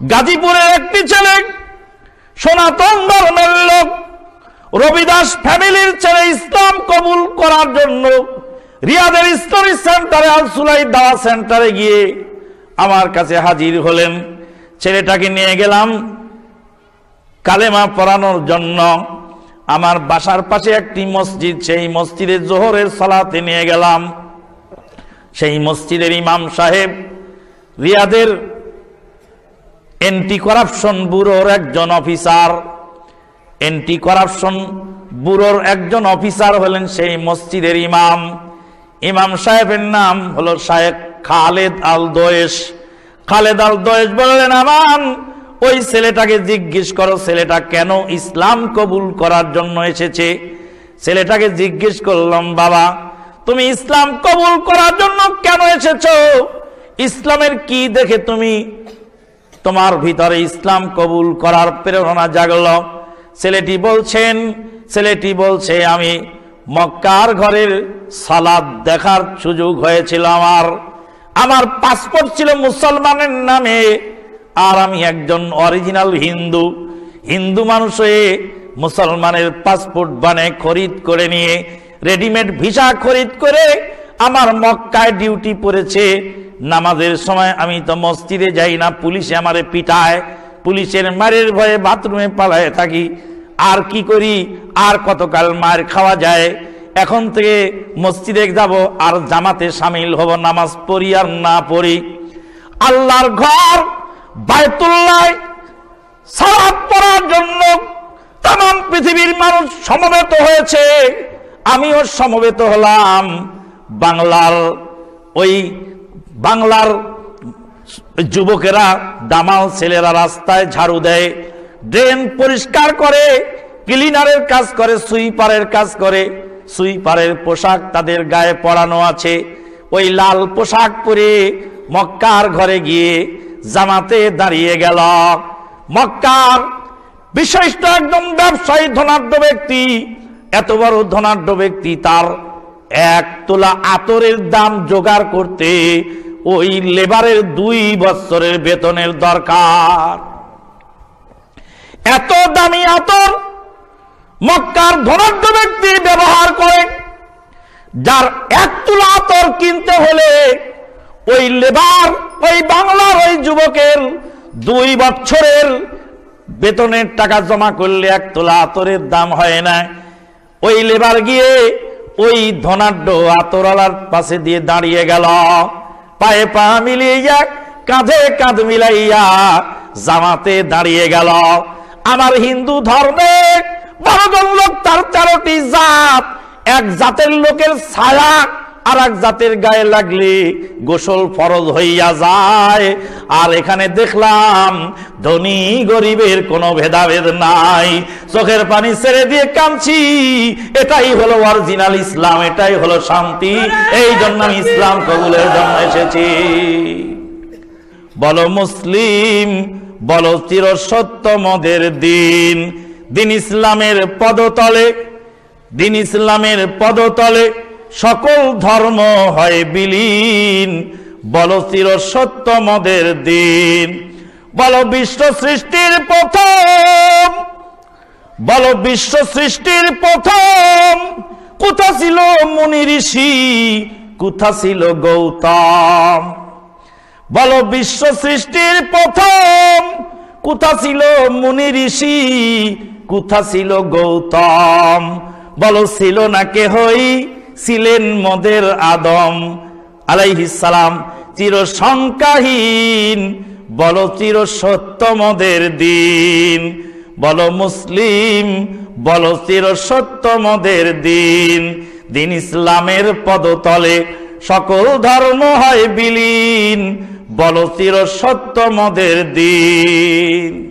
গাজীপুরের একটি ছেলে, সনাতন ধর্মের লোক। রবিদাস ফ্যামিলির ছেলে ইসলাম কবুল করার জন্য রিয়াদের স্টোরি সেন্টারে, আলসুলাই দাওয়া সেন্টারে গিয়ে আমার কাছে হাজির হলেন। ছেলেটাকে নিয়ে গেলাম কালেমা পড়ানোর জন্য। আমার বাসার পাশে একটি মসজিদ, সেই মসজিদে জোহরের সালাতে নিয়ে গেলাম। সেই মসজিদের ইমাম সাহেব রিয়াদের এন্টি করাপশন ব্যুরোর একজন অফিসার এন্টি করাপশন ব্যুরোর একজন অফিসার হলেন সেই মসজিদের ইমাম। ইমাম সাহেবের নাম হলো শাহেক খালেদ আল দোয়েশ খালেদ আল দোয়েশ বললেন, আমান, ওই ছেলেটাকে জিজ্ঞেস করো, ছেলেটা কেন ইসলাম কবুল করার জন্য এসেছে? ছেলেটাকে জিজ্ঞেস করলাম, বাবা, তুমি ইসলাম কবুল করার জন্য কেন এসেছ? ইসলামের কি দেখে তুমি তোমার ভিতরে ইসলাম কবুল করার প্রেরণা জাগল। ছেলেটি বলছেন, ছেলেটি বলছে, আমি মক্কার ঘরের সালাদ দেখার সুযোগ হয়েছিল আমার। আমার পাসপোর্ট ছিল মুসলমানের নামে, আর আমি একজন অরিজিনাল হিন্দু। হিন্দু মানুষ হয়ে মুসলমানের পাসপোর্ট বানে খরিদ করে নিয়ে, রেডিমেড ভিসা খরিদ করে আমার মক্কায় ডিউটি পড়েছে। নামাজের সময় আমি তো মসজিদে যাই না, পুলিশে আমারে পিটায়, পুলিশের মারের ভয়ে বাথরুমে পালায় থাকি। আর কি করি? আর কতকাল মার খাওয়া যায়? এখন থেকে মসজিদে যাব, আর জামাতে সামিল হব, নামাজ পড়ি আর না পড়ি। আল্লাহর ঘর বায়তুল্লাহ সালাদ পড়ার জন্য তাম পৃথিবীর মানুষ সমবেত হয়েছে। আমিও সমবেত হলাম। বাংলার ওই বাংলার যুবকেরা, দামাল ছেলেরা রাস্তায় ঝাড়ু দেয়, ড্রেন পরিষ্কার করে, ক্লিনারের কাজ করে, সুইপারের কাজ করে, সুইপারের পোশাক তাদের গায়ে পরানো আছে। ওই লাল পোশাক পরে মক্কার ঘরে গিয়ে জামাতে দাঁড়িয়ে গেল। মক্কার বিশিষ্ট একদম ব্যবসায়ী ধনাঢ্য ব্যক্তি, এত বড় ধনাঢ্য ব্যক্তি তার এক তোলা আতরের দাম জোগাড় করতে ওই লেবারের দুই বছরের বেতনের দরকার। এত দামি আতর মক্কার ধনাঢ্য ব্যক্তি ব্যবহার করে, যার এক তুলা আতর কিনতে হলে ওই লেবার, ওই বাংলার ওই যুবকের দুই বছরের বেতনের টাকা জমা করলে এক তোলা আতরের দাম হয় না। ওই লেবার গিয়ে ওই ধনাঢ্য আতরালার পাশে দিয়ে দাঁড়িয়ে গেল। পায়ে পা মিলিয়ে, কাঁধে কাঁধ মিলাইয়া জামাতে দাঁড়িয়ে গেল। আমার হিন্দু ধর্মে বড় লোক তার তেরোটি জাত, এক জাতের লোকের ছায়া। আর এক জাতের গায়ে লাগলে গোসল ফরজ হইয়া যায়। আর এখানে দেখলাম ধনী গরিবের কোনো ভেদাভেদ নাই। চোখের পানি ছেড়ে দিয়ে কাঁদছি। এটাই হলো অরিজিনাল ইসলাম, এটাই হলো শান্তি। এই জন্য আমি ইসলাম কবুলের জন্য এসেছি। বলো মুসলিম, বলো চির সত্য মদের দিন। দিন ইসলামের পদতলে, দিন ইসলামের পদতলে সকল ধর্ম হয় বিলীন। বলো চির সত্য মদের দিন। বলো বিশ্ব সৃষ্টির প্রথম। বলো বিশ্ব সৃষ্টির প্রথম। কোথা ছিল মুনি ঋষি? কোথা ছিল গৌতম? বলো বিশ্ব সৃষ্টির প্রথম। কোথা ছিল মুনি ঋষি? কোথা ছিল গৌতম? বলো ছিল না কেহই ছিলেন মদের আদম আলাইহিসালাম চির সংখ্যাহীন বলো চির সত্য মদের দিন। বলো মুসলিম, বলো চির সত্য মদের দিন। দিন ইসলামের পদতলে সকল ধর্ম হয় বিলীন, বলো চির সত্য মদের দিন।